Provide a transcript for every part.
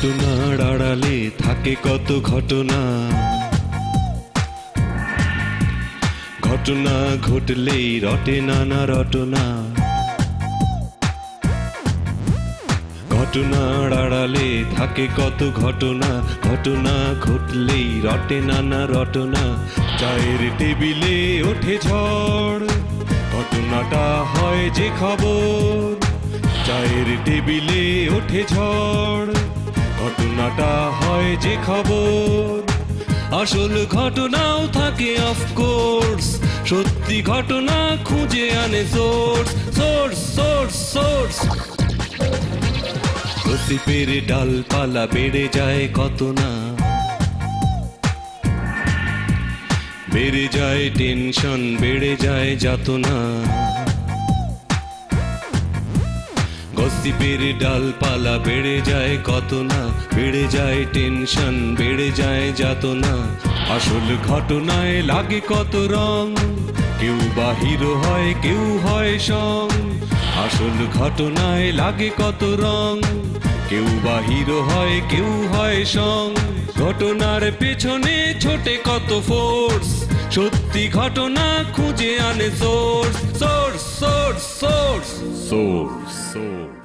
ঘটনার আড়ালে থাকে কত ঘটনা। ঘটনা ঘটলেই রটে নানা রটনা। ঘটনার আড়ালে থাকে কত ঘটনা। ঘটনা ঘটলেই রটে নানা রটনা। চায়ের টেবিলে ওঠে ঝড়, ঘটনাটা হয় যে খবর। চায়ের টেবিলে ওঠে ঝড় ঘটনাটা হয় যে খবর? আসল ঘটনাও থাকে অফকোর্স সত্যি ঘটনা খুঁজে আনে সোর্স সোর্স সোর্স সোর্স গসিপের ডালপালা বেড়ে যায় কত না? বেড়ে যায় টেনশন বেড়ে যায় যাতনা গসিপের ডালপালা বেড়ে যায় কত না, বেড়ে যায় টেনশন, বেড়ে যায় যাতনা। আসল ঘটনায় লাগে কত রং, কেউ বাহির হয়, কেউ হয় সং। আসল ঘটনায় লাগে কত রং, কেউ বাহির হয়, কেউ হয় সং। ঘটনার পেছনে ছোটে কত ফোর্স সত্যি ঘটনা খুঁজে আনে source source source source source source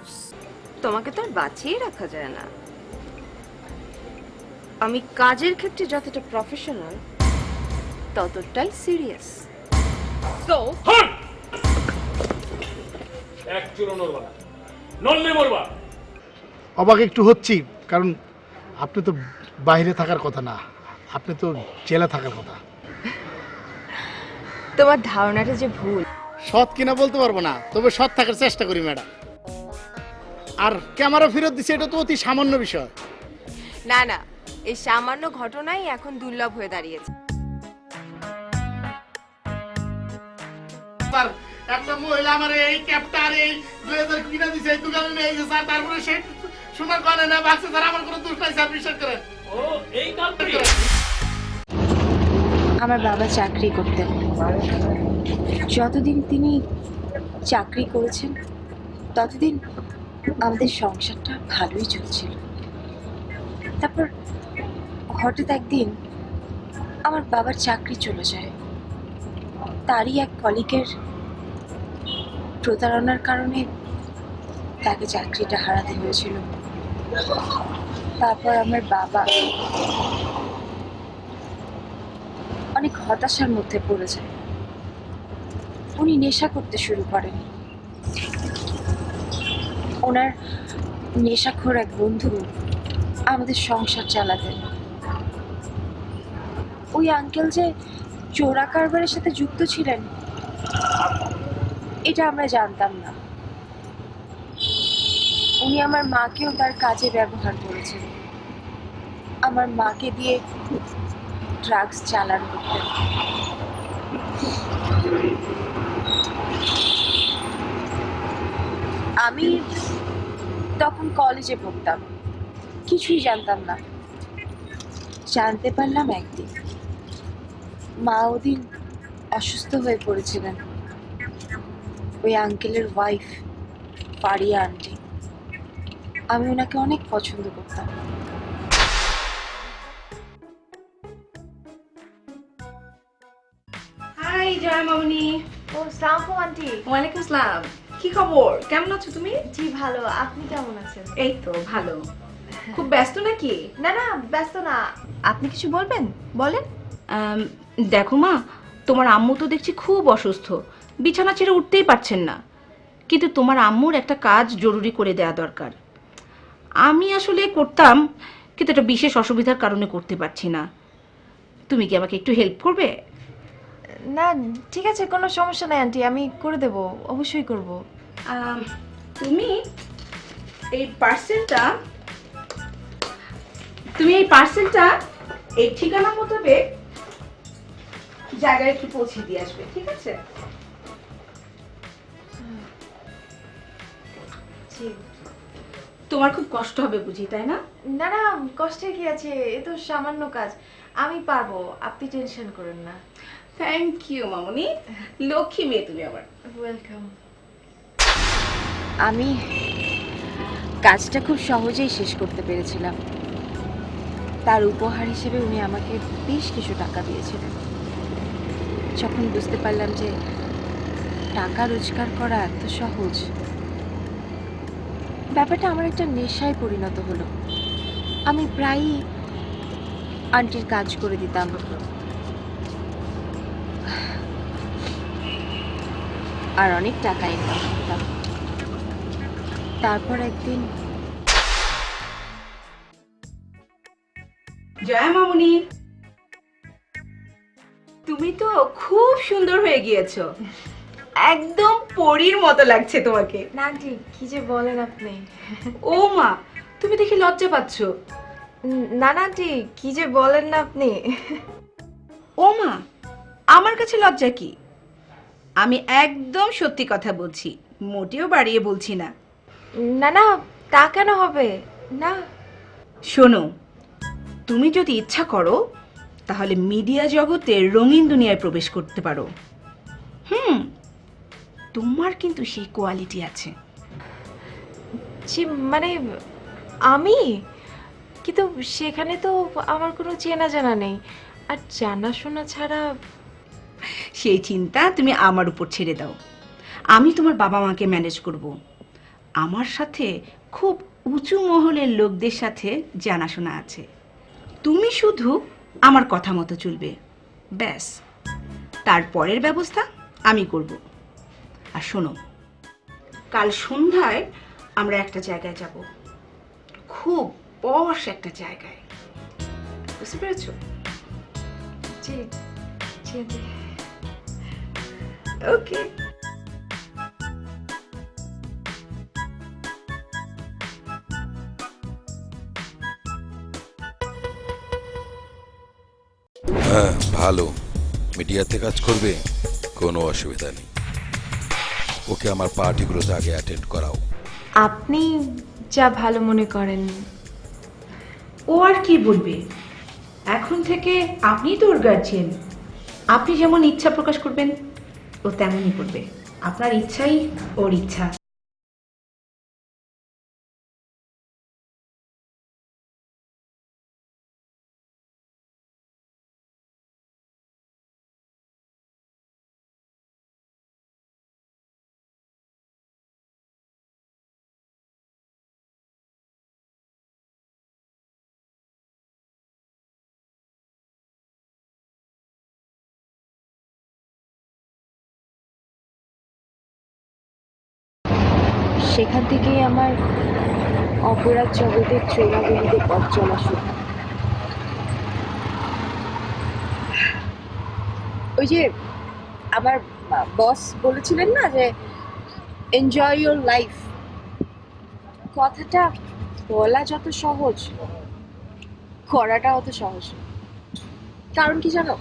তোমাকে তো আর বাঁচিয়ে রাখা যায় না। আমি কাজের ক্ষেত্রে যতটা প্রফেশনাল ততটাই সিরিয়াস তো এক চুরো নড়বা নড়লে মরবা। অবাক একটু হচ্ছি কারণ আপনি তো বাইরে থাকার কথা না আপনি তো জেলা থাকার কথা। তোমার ধারণাটা যে ভুল। সৎ কিনা বলতে পারব না তবে সৎ থাকার চেষ্টা করি ম্যাডাম। আর ক্যামেরা ফেরত দিচ্ছে এটা তো অতি সামান্য বিষয়। না না এই সামান্য ঘটনাই এখন দুর্লভ হয়ে দাঁড়িয়েছে। স্যার একটা মহিলা আমার এই ক্যাপটা আর এই দুই হাজার কিনা দিছে এই দোকানে নিয়ে এসেছে স্যার তারপরে সে না স্যার আমার কোনো দোষ নাই স্যার বিশ্বাস করেন। ও এই কালপ্রিট আমার বাবা চাকরি করতেন যতদিন তিনি চাকরি করেছেন ততদিন আমাদের সংসারটা ভালোই চলছিল। তারপর হঠাৎ একদিন আমার বাবার চাকরি চলে যায়। তারই এক কলিগের প্রতারণার কারণে তাকে চাকরিটা হারাতে হয়েছিল। তারপর আমার বাবা অনেক হতাশার মধ্যে পড়ে যায়। উনি নেশা করতে শুরু করেন। ওনার নেশাখোর এক বন্ধু আমাদের সংসার চালাতেন। ওই আঙ্কেল যে চোরা কারবারের সাথে যুক্ত ছিলেন, এটা আমরা জানতাম না। উনি আমার মাকেও তার কাজে ব্যবহার করেছেন। আমার মাকে দিয়ে ড্রাগস চালান করতেন। আমি তখন কলেজে পড়তাম কিছুই জানতাম না। জানতে পারলাম একদিন। মা ওদিন অসুস্থ হয়ে পড়েছিলেন। ওই আঙ্কেলের ওয়াইফ পারিয়া আন্টি আমি ওনাকে অনেক পছন্দ করতাম। হাই জয় মামনি ও সালাম আন্টি। ওয়ালাইকুম আসসালাম কি খবর? কেমন আছো তুমি? জি ভালো। আপনি কেমন আছেন? এই তো ভালো। খুব ব্যস্ত নাকি? না না ব্যস্ত না। আপনি কিছু বলবেন? বলেন। দেখো মা তোমার আম্মু তো দেখছি খুব অসুস্থ। বিছানা ছেড়ে উঠতেই পারছেন না। কিন্তু তোমার আম্মুর একটা কাজ জরুরি করে দেওয়া দরকার। আমি আসলে করতাম কিন্তু একটা বিশেষ অসুবিধার কারণে করতে পারছি না। তুমি কি আমাকে একটু হেল্প করবে? না ঠিক আছে কোনো সমস্যা নাই আন্টি। আমি করে দেব অবশ্যই করব। তুমি এই পার্সেলটা তুমি এই পার্সেলটা এই ঠিকানা মোতাবেক জায়গায় একটু পৌঁছে দিয়ে আসবে ঠিক আছে? তোমার খুব কষ্ট হবে বুঝি তাই না? না না কষ্টের কি আছে? এ তো সামান্য কাজ। আমি পারব আপনি টেনশন করেন না। থ্যাংক ইউ মামনি। লক্ষ্মী মেয়ে তুমি আবার। ওয়েলকাম আমি কাজটা খুব সহজেই শেষ করতে পেরেছিলাম। তার উপহার হিসেবে উনি আমাকে বেশ কিছু টাকা দিয়েছিলেন। যখন বুঝতে পারলাম যে টাকা রোজগার করা এত সহজ, ব্যাপারটা আমার একটা নেশায় পরিণত হলো। আমি প্রায়ই আন্টির কাজ করে দিতাম। আর অনেক টাকা ইনকাম করতাম। তারপর একদিন জয়া মামুনি তুমি তো খুব সুন্দর হয়ে গিয়েছো। একদম পরীর মতো লাগছে তোমাকে। না আন্টি কি যে বলেন আপনি। ও মা তুমি দেখি লজ্জা পাচ্ছ। না না আন্টি কি যে বলেন না আপনি। ও মা আমার কাছে লজ্জা কি? আমি একদম সত্যি কথা বলছি মোটেও বাড়িয়ে বলছি না। না না তা কেন হবে? না। শোনো তুমি যদি ইচ্ছা করো তাহলে মিডিয়া জগতে রঙিন দুনিয়ায় প্রবেশ করতে পারো। হুম তোমার কিন্তু সেই কোয়ালিটি আছে। জি মানে আমি? কিন্তু সেখানে তো আমার কোনো চেনা জানা নেই। আর জানাশোনা ছাড়া সেই চিন্তা তুমি আমার উপর ছেড়ে দাও। আমি তোমার বাবা মাকে ম্যানেজ করব। আমার সাথে খুব উঁচু মহলের লোকদের সাথে জানাশোনা আছে। তুমি শুধু আমার কথা মতো চলবে। ব্যাস। তারপরের ব্যবস্থা আমি করব। আর শোনো, কাল সন্ধ্যায় আমরা একটা জায়গায় যাব। খুব পশ একটা জায়গায়। বুঝতে পেরেছ? জি জি। ওকে। হ্যাঁ ভালো। মিডিয়াতে কাজ করবে, কোনো অসুবিধা নেই। ওকে আমার পার্টিগুলোতে আগে অ্যাটেন্ড করাও। আপনি যা ভালো মনে করেন। ও আর কি বলবে? এখন থেকে আপনি তো ওর গার্জিয়ান আপনি যেমন ইচ্ছা প্রকাশ করবেন, ও তেমনই করবে। আপনার ইচ্ছাই ওর ইচ্ছা। সেখান থেকেই আমার অপরাধ জগতের চোরাগলিতে পথ চলা শুরু। ওই যে আমার বস বলেছিলেন না যে এনজয় ইউর লাইফ কথাটা বলা যত সহজ, করাটা অত সহজ। কারণ কি জানো?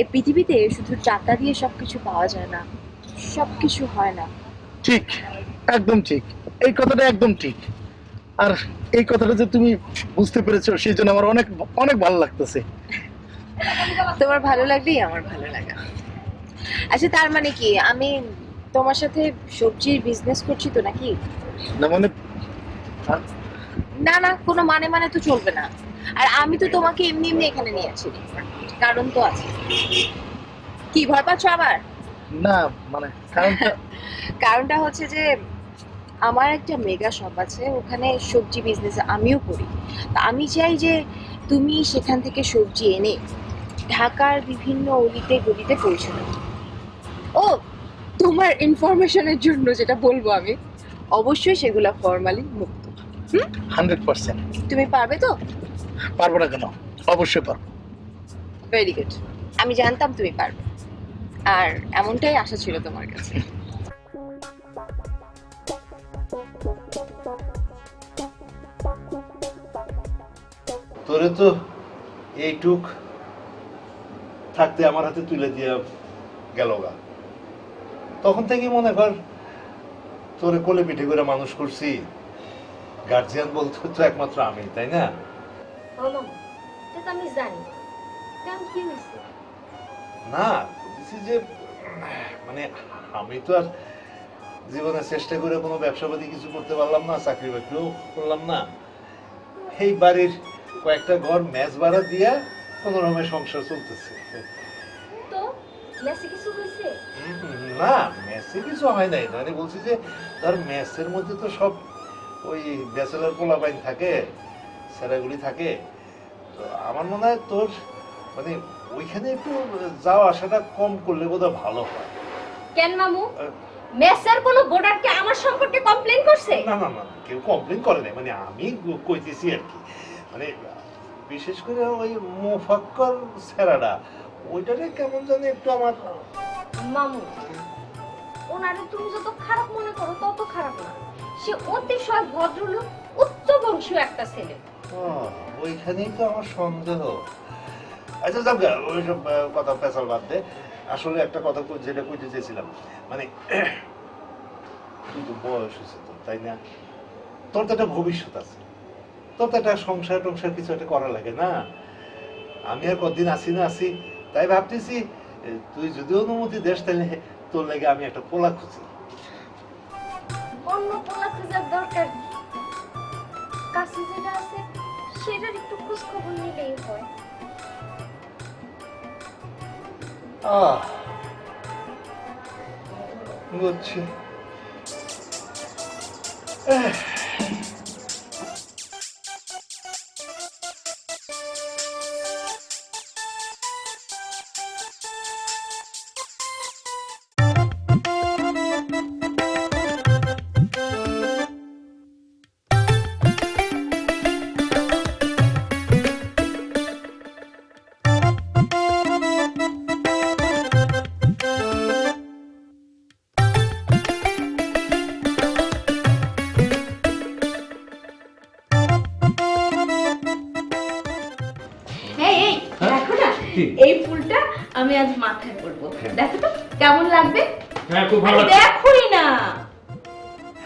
এই পৃথিবীতে শুধু টাকা দিয়ে সবকিছু পাওয়া যায় না, সবকিছু হয় না। ঠিক। একদম ঠিক। এই কথাটা একদম ঠিক। আর এই কথাটা যে তুমি বুঝতে পেরেছ সেই জন্য আমার অনেক অনেক ভালো লাগতেছে। তোমার ভালো লাগলেই আমার ভালো লাগা। আচ্ছা তার মানে কি আমি তোমার সাথে সবজির বিজনেস করছি তো নাকি? না মানে না না কোনো মানে মানে তো চলবে না। আর আমি তো তোমাকে এমনি এমনি এখানে নিয়ে আসি। কারণ তো আছে। কি ভয় পাচ্ছ আবার? না মানে কারণটা কারণটা হচ্ছে যে আমার একটা মেগা শপ আছে ওখানে সবজি বিজনেস আমিও করি। তা আমি চাই যে তুমি সেখান থেকে সবজি এনে ঢাকার বিভিন্ন অলিতে গলিতে পৌঁছে দাও। ও তোমার ইনফরমেশনের জন্য যেটা বলব আমি অবশ্যই সেগুলো ফর্মালি মুক্ত। Hundred percent. তুমি পারবে তো? পারব না কেন? অবশ্যই পারব। ভেরি গুড আমি জানতাম তুমি পারবে। আর এমনটাই আশা ছিল তোমার কাছে। তোরে তো এইটুক থাকতে আমার হাতে তুলে দিয়ে গেল গা। তখন থেকে মনে কর তোরে কোলে পিঠে করে মানুষ করছি। গার্জিয়ান বলতে তো একমাত্র আমি তাই না? আমি জানি। কি হয়েছে? না বলতেছি যে মানে আমি তো আর জীবনে চেষ্টা করে কোনো ব্যবসাপাতি কিছু করতে পারলাম না চাকরি বাকরিও করলাম না। এই বাড়ির কয়েকটা ঘর ম্যাচ ভাড়া দিয়া কোনো রকমের সংসার চলতেছে। তো মেসে কিছু হয়েছে? না মেসে কিছু হয় নাই। মানে বলছি যে ধর মেসের মধ্যে তো সব ওই ব্যাচেলার পোলাপাইন থাকে স্যারাগুলি থাকে। তো আমার মনে হয় তোর মানে ওইখানে একটু যাওয়া আসাটা কম করলে বোধহয় ভালো হয়। কেন মামু? মেসের কোনো আমার সম্পর্কে কমপ্লেন করছে? না না না কেউ কমপ্লেন করে নাই। মানে আমি কইতেছি আর কি। মানে বিশেষ করে ওই মোফাক্কর স্যারাটা ওইটারে কেমন জানি একটু আমার মামু ওনারে তুমি যত খারাপ মনে করো তত খারাপ না। সে অতিশয় ভদ্রলোক উচ্চ বংশীয় একটা ছেলে। ওইখানেই তো আমার সন্দেহ। আচ্ছা যাক গে, ওইসব কথা পেশাল বাদ দে। আসলে একটা কথা যেটা কইতে চেয়েছিলাম মানে তুই তো বয়স হয়েছে তোর তাই না? তোর তো একটা ভবিষ্যৎ আছে। তো একটা সংসার টংসার কিছু একটা করা লাগে না? আমি আর কদিন আসি না আসি তাই ভাবতেছি তুই যদি অনুমতি দেস তাহলে তোর লাগে আমি একটা পোলা খুঁজি। অন্য পোলা খোঁজার দরকার কাছে যেটা আছে সেটার একটু খোঁজ খবর নিলেই হয়। আহ বুঝছি।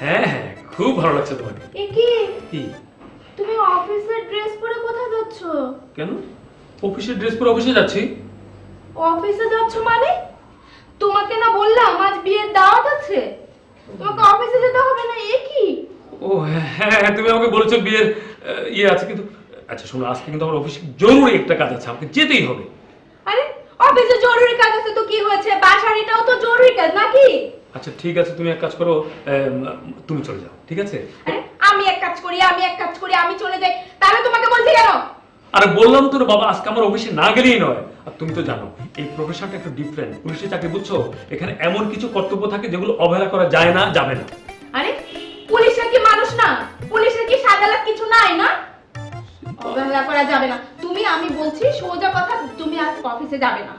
হ্যাঁ হ্যাঁ খুব ভালো লাগছে তোমাকে এ কি? কি? তুমি অফিসের ড্রেস পরে কোথায় যাচ্ছ? কেন? অফিসের ড্রেস পরে অফিসে যাচ্ছি। অফিসে যাচ্ছ মানে? তোমাকে না বললাম আজ বিয়ের দাওয়াত আছে। তোমাকে অফিসে যেতে হবে না এ কি? ও হ্যাঁ হ্যাঁ তুমি আমাকে বলেছ বিয়ের ইয়ে আছে কিন্তু আচ্ছা শোনো আজকে কিন্তু আমার অফিসে জরুরি একটা কাজ আছে আমাকে যেতেই হবে। আরে অফিসে জরুরি কাজ আছে তো কি হয়েছে? বাসার এটাও তো জরুরি কাজ নাকি? আচ্ছা ঠিক আছে তুমি এক কাজ করো তুমি চলে যাও ঠিক আছে? আমি এক কাজ করি আমি এক কাজ করি আমি চলে যাই। তাহলে তোমাকে বলছি কেন? আরে বললাম তো বাবা আজকে আমার অফিসে না গেলেই নয়। আর তুমি তো জানো এই প্রফেশনটা একটু ডিফারেন্ট পুলিশের চাকরি বুঝছ? এখানে এমন কিছু কর্তব্য থাকে যেগুলো অবহেলা করা যায় না যাবে না। আরে পুলিশের কি মানুষ না? পুলিশের কি সাজালাত কিছু নাই না? অবহেলা করা যাবে না। তুমি আমি বলছি সোজা কথা তুমি আজ অফিসে যাবে না।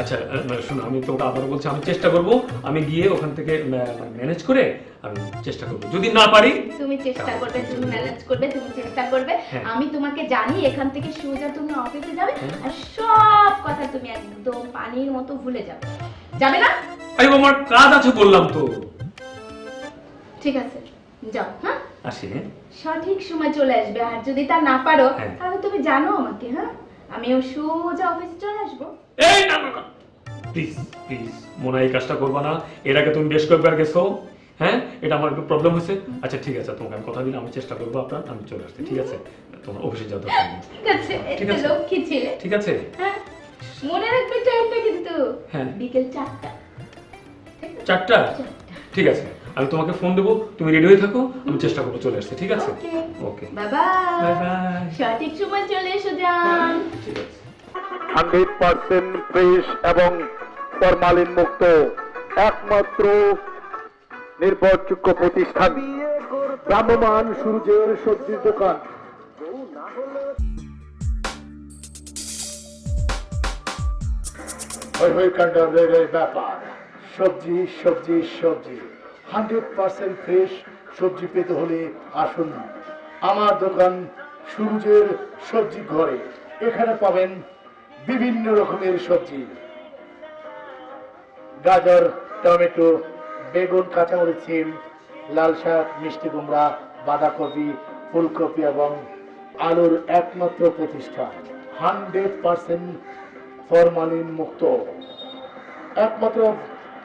আচ্ছা শোনো আমি তোমাকে আবারও বলছি আমি চেষ্টা করব আমি গিয়ে ওখান থেকে ম্যানেজ করে আমি চেষ্টা করব। যদি না পারি তুমি চেষ্টা করবে তুমি ম্যানেজ করবে তুমি চেষ্টা করবে। হ্যাঁ। আমি তোমাকে জানি এখান থেকে সোজা তুমি অফিসে যাবে আর সব কথা তুমি একদম পানির মতো ভুলে যাবে। যাবে না? আরে আমার কাজ আছে বললাম তো। ঠিক আছে যাও হ্যাঁ? আসি। হ্যাঁ সঠিক সময় চলে আসবে আর যদি তা না পারো হ্যাঁ। তাহলে তুমি জানো আমাকে হ্যাঁ? আমিও সোজা অফিসে চলে আসব। এই না না না প্লিজ প্লিজ মনে এই কাজটা করবা না। এর আগে তুমি বেশ কয়েকবার গেছো হ্যাঁ? এটা আমার একটু প্রবলেম হয়েছে। আচ্ছা ঠিক আছে তোমাকে আমি কথা দিলাম আমি চেষ্টা করব আপনার আমি চলে আসতে ঠিক আছে? তোমার অফিসে যাওয়া দরকার নেই। ঠিক আছে ঠিক এত আছে। লক্ষ্মী ছিলে। ঠিক আছে? হ্যাঁ মনে রাখবে টাইমটা কিন্তু। হ্যাঁ। বিকেল চারটা। ঠিক আছে? চারটা? চারটা। ঠিক আছে আমি তোমাকে ফোন দেবো তুমি রেডি হয়ে থাকো আমি চেষ্টা করব চলে আসতে ঠিক আছে? ওকে বাই বাই সঠিক সময় চলে এসো যান ঠিক আছে। হান্ড্রেড পার্সেন্ট ফ্রেশ এবং ফরমালিন মুক্ত। একমাত্র নির্ভরযোগ্য প্রতিষ্ঠান। ভ্রাম্যমান সূর্যের সবজির দোকান। সবজি সবজি সবজি। হান্ড্রেড পার্সেন্ট ফ্রেশ সবজি পেতে হলে আসুন। আমার দোকান সূর্যের সবজি ঘরে। এখানে পাবেন বিভিন্ন রকমের সবজি। গাজর, টমেটো, বেগুন, কাঁচামরিচ, সিম, লাল শাক, মিষ্টি কুমড়া, বাঁধাকপি, ফুলকপি এবং আলুর একমাত্র প্রতিষ্ঠান। হান্ড্রেড পার্সেন্ট ফরমালিন মুক্ত। একমাত্র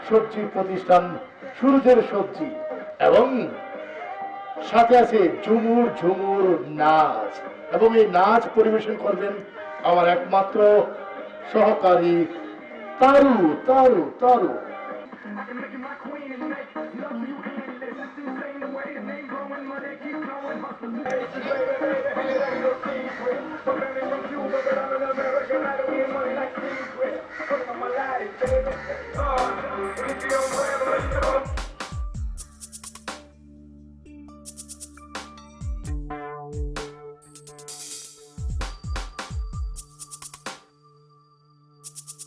সবজি প্রতিষ্ঠান, সূর্যের সবজি। এবং সাথে আছে ঝুমুর ঝুমুর নাচ। এবং এই নাচ পরিবেশন করবেন আমার একমাত্র সহকারী তারু তারু তারু। you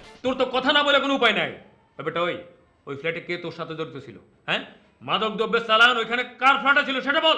তোর তো কথা না বলে কোনো উপায় নাই। ব্যাপারটা ওই ওই ফ্ল্যাটে কে তোর সাথে জড়িত ছিল? হ্যাঁ? মাদক দ্রব্যের চালান ওইখানে কার ফ্ল্যাটে ছিল সেটা বল।